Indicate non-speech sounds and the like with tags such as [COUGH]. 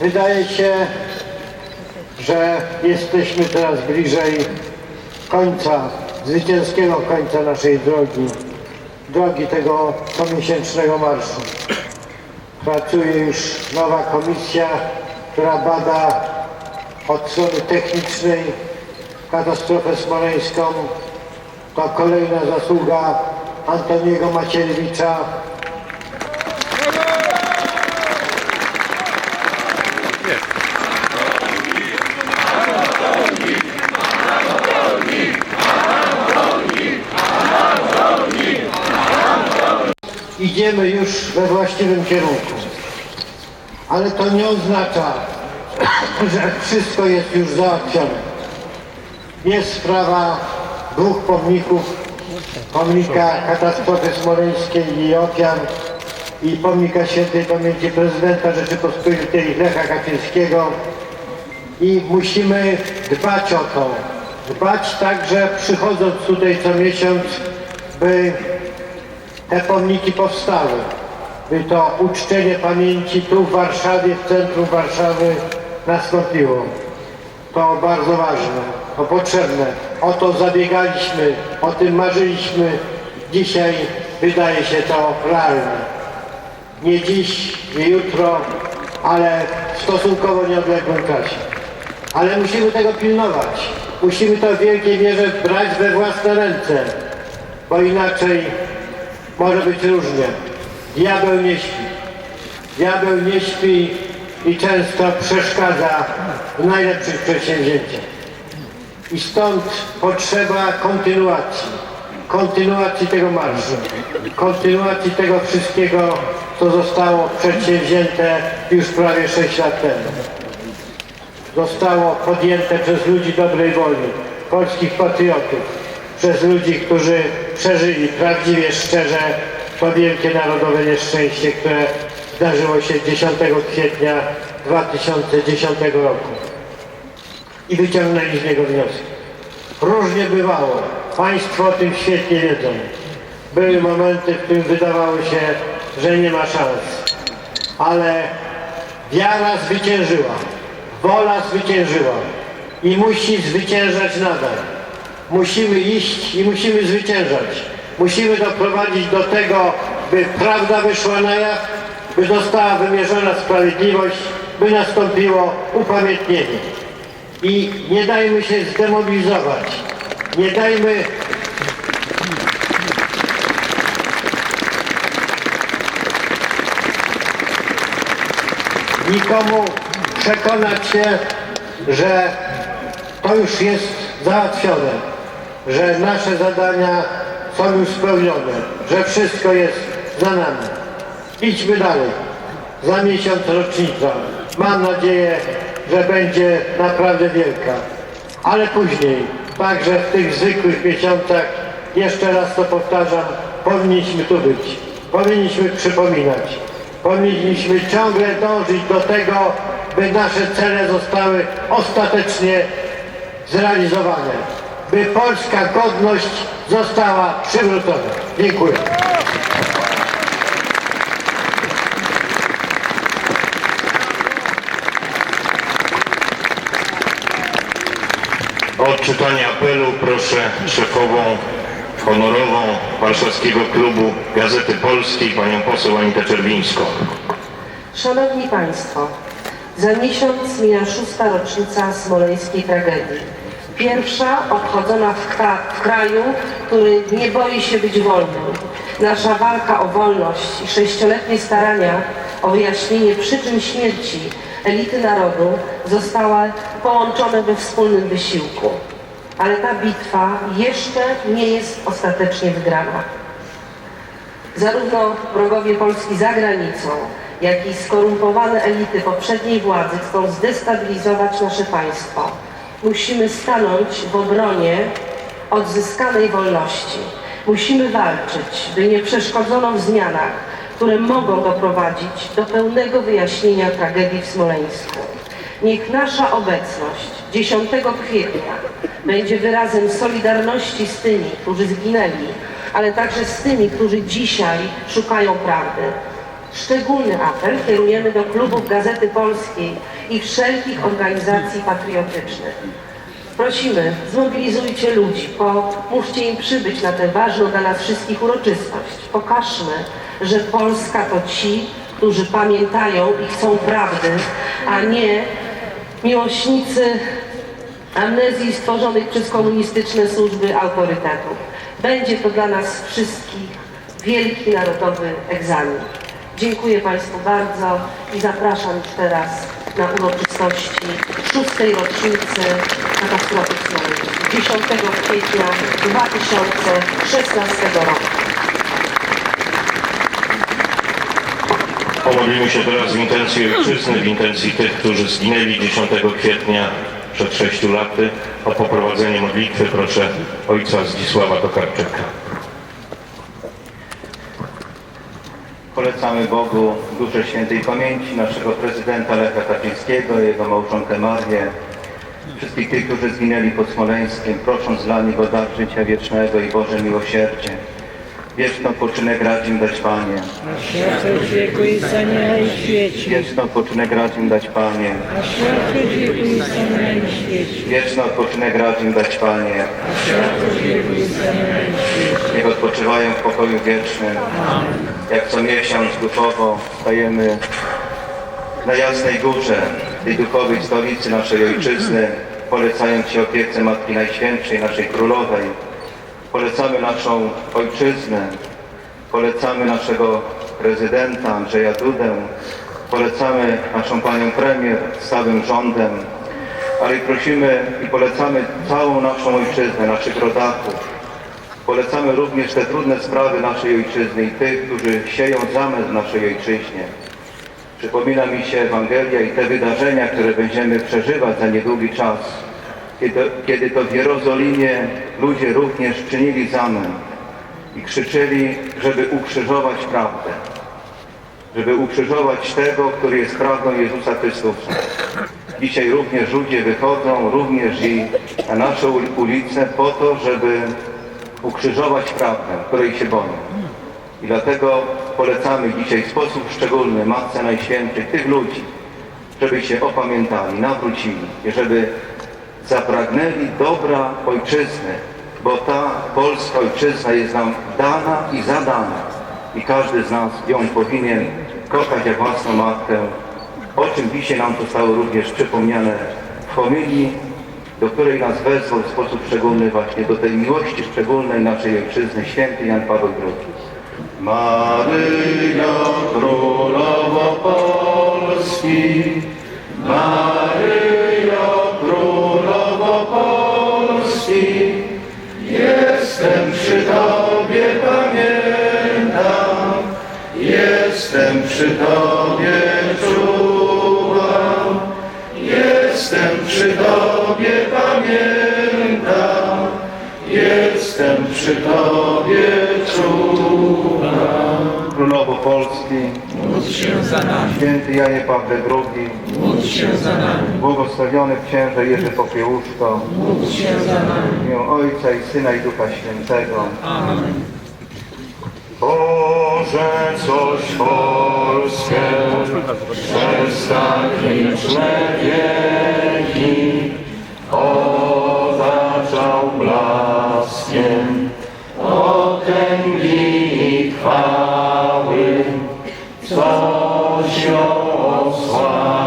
Wydaje się, że jesteśmy coraz bliżej końca, zwycięskiego końca naszej drogi, drogi tego comiesięcznego marszu. Pracuje już nowa komisja, która bada od strony technicznej katastrofę smoleńską. To kolejna zasługa Antoniego Macierewicza, idziemy już we właściwym kierunku. Ale to nie oznacza, [CLEARS THROAT] że wszystko jest już załatwione. Jest sprawa dwóch pomników, pomnika katastrofy smoleńskiej i ofiar i pomnika świętej pamięci prezydenta Rzeczypospolitej Lecha Kaczyńskiego i musimy dbać o to. Dbać także przychodząc tutaj co miesiąc, by te pomniki powstały. By to uczczenie pamięci tu w Warszawie, w centrum Warszawy nastąpiło. To bardzo ważne, to potrzebne. O to zabiegaliśmy, o tym marzyliśmy. Dzisiaj wydaje się to realne. Nie dziś, nie jutro, ale w stosunkowo nieodległym czasie. Ale musimy tego pilnować. Musimy to w wielkiej mierze brać we własne ręce, bo inaczej może być różnie. Diabeł nie śpi. Diabeł nie śpi i często przeszkadza w najlepszych przedsięwzięciach. I stąd potrzeba kontynuacji. Kontynuacji tego marszu. Kontynuacji tego wszystkiego, co zostało przedsięwzięte już prawie 6 lat temu zostało podjęte przez ludzi dobrej woli, polskich patriotów, przez ludzi, którzy przeżyli prawdziwie, szczerze to wielkie narodowe nieszczęście, które zdarzyło się 10 kwietnia 2010 roku i wyciągnęli z niego wnioski. Różnie bywało. Państwo o tym świetnie wiedzą. Były momenty, w którym wydawało się, że nie ma szans. Ale wiara zwyciężyła. Wola zwyciężyła. I musi zwyciężać nadal. Musimy iść i musimy zwyciężać. Musimy doprowadzić do tego, by prawda wyszła na jaw, by została wymierzona sprawiedliwość, by nastąpiło upamiętnienie. I nie dajmy się zdemobilizować. Nie dajmy nikomu przekonać się, że to już jest załatwione, że nasze zadania są już spełnione, że wszystko jest za nami. Idźmy dalej. Za miesiąc rocznica. Mam nadzieję, że będzie naprawdę wielka. Ale później, także w tych zwykłych miesiącach, jeszcze raz to powtarzam, powinniśmy tu być. Powinniśmy przypominać. Powinniśmy ciągle dążyć do tego, by nasze cele zostały ostatecznie zrealizowane. By polska godność została przywrócona. Dziękuję. O odczytanie apelu proszę szefową honorową Warszawskiego Klubu Gazety Polskiej, panią poseł Anitę Czerwińską. Szanowni Państwo, za miesiąc mija szósta rocznica smoleńskiej tragedii. Pierwsza obchodzona w, kra w kraju, który nie boi się być wolnym. Nasza walka o wolność i sześcioletnie starania o wyjaśnienie przyczyn śmierci elity narodu zostały połączone we wspólnym wysiłku. Ale ta bitwa jeszcze nie jest ostatecznie wygrana. Zarówno wrogowie Polski za granicą, jak i skorumpowane elity poprzedniej władzy chcą zdestabilizować nasze państwo. Musimy stanąć w obronie odzyskanej wolności. Musimy walczyć, by nie przeszkodzono w zmianach, które mogą doprowadzić do pełnego wyjaśnienia tragedii w Smoleńsku. Niech nasza obecność 10 kwietnia będzie wyrazem solidarności z tymi, którzy zginęli, ale także z tymi, którzy dzisiaj szukają prawdy. Szczególny apel kierujemy do klubów Gazety Polskiej i wszelkich organizacji patriotycznych. Prosimy, zmobilizujcie ludzi, pomóżcie im przybyć na tę ważną dla nas wszystkich uroczystość. Pokażmy, że Polska to ci, którzy pamiętają i chcą prawdy, a nie miłośnicy amnezji stworzonych przez komunistyczne służby autorytetów. Będzie to dla nas wszystkich wielki narodowy egzamin. Dziękuję Państwu bardzo i zapraszam już teraz na uroczystości szóstej rocznicy katastrofy smoleńskiej 10 kwietnia 2016 roku. Pomodlimy się teraz w intencji ojczyzny, w intencji tych, którzy zginęli 10 kwietnia przed 6 laty. O poprowadzenie modlitwy proszę ojca Zdzisława Tokarczyka. Polecamy Bogu duszę świętej pamięci naszego prezydenta Lecha Kaczyńskiego, jego małżonkę Marię, wszystkich tych, którzy zginęli pod Smoleńskiem, prosząc dla nich o dar życia wiecznego i Boże miłosierdzie. Wieczny odpoczynek racz im dać Panie. A światło wieku i świeci. Wieczny odpoczynek racz im dać Panie. A światło wieku i świeci. Wieczny odpoczynek racz im dać Panie. A światło wieku i świeci. Niech odpoczywają w pokoju wiecznym. Jak co miesiąc duchowo stajemy na Jasnej Górze, tej duchowej stolicy naszej Ojczyzny, polecając Ci opiece Matki Najświętszej, naszej Królowej. Polecamy naszą Ojczyznę, polecamy naszego prezydenta Andrzeja Dudę, polecamy naszą Panią Premier z całym rządem, ale i prosimy i polecamy całą naszą Ojczyznę, naszych rodaków, Polecamy również te trudne sprawy naszej ojczyzny i tych, którzy sieją zamęt w naszej ojczyźnie. Przypomina mi się Ewangelia i te wydarzenia, które będziemy przeżywać za niedługi czas, kiedy, kiedy to w Jerozolimie ludzie również czynili zamęt i krzyczeli, żeby ukrzyżować prawdę, żeby ukrzyżować tego, który jest prawdą Jezusa Chrystusa. Dzisiaj również ludzie wychodzą, również i na naszą ulicę po to, żeby ukrzyżować prawdę, której się boją. I dlatego polecamy dzisiaj w sposób szczególny Matce Najświętszej tych ludzi, żeby się opamiętali, nawrócili żeby zapragnęli dobra ojczyzny, bo ta polska ojczyzna jest nam dana i zadana i każdy z nas ją powinien kochać jak własną matkę, o czym dzisiaj nam zostało również przypomniane w homilii do której nas wezwał w sposób szczególny właśnie do tej miłości szczególnej naszej Ojczyzny, święty Jan Paweł II. Maryjo Królowo Polski, Maryjo przy Tobie, czuwam, jestem przy Tobie, pamiętam, jestem przy Tobie, czuwam. Królowo Polski, Módl się za nami. święty Janie Pawle II, Módl się za nami. błogosławiony księże Jerzy Popiełuszko, Módl się za nami. w imię Ojca i Syna i Ducha Świętego. Amen. Boże, coś Polskę przez tak liczne wieki otaczał blaskiem potęgi i chwały, coś ją osłaniał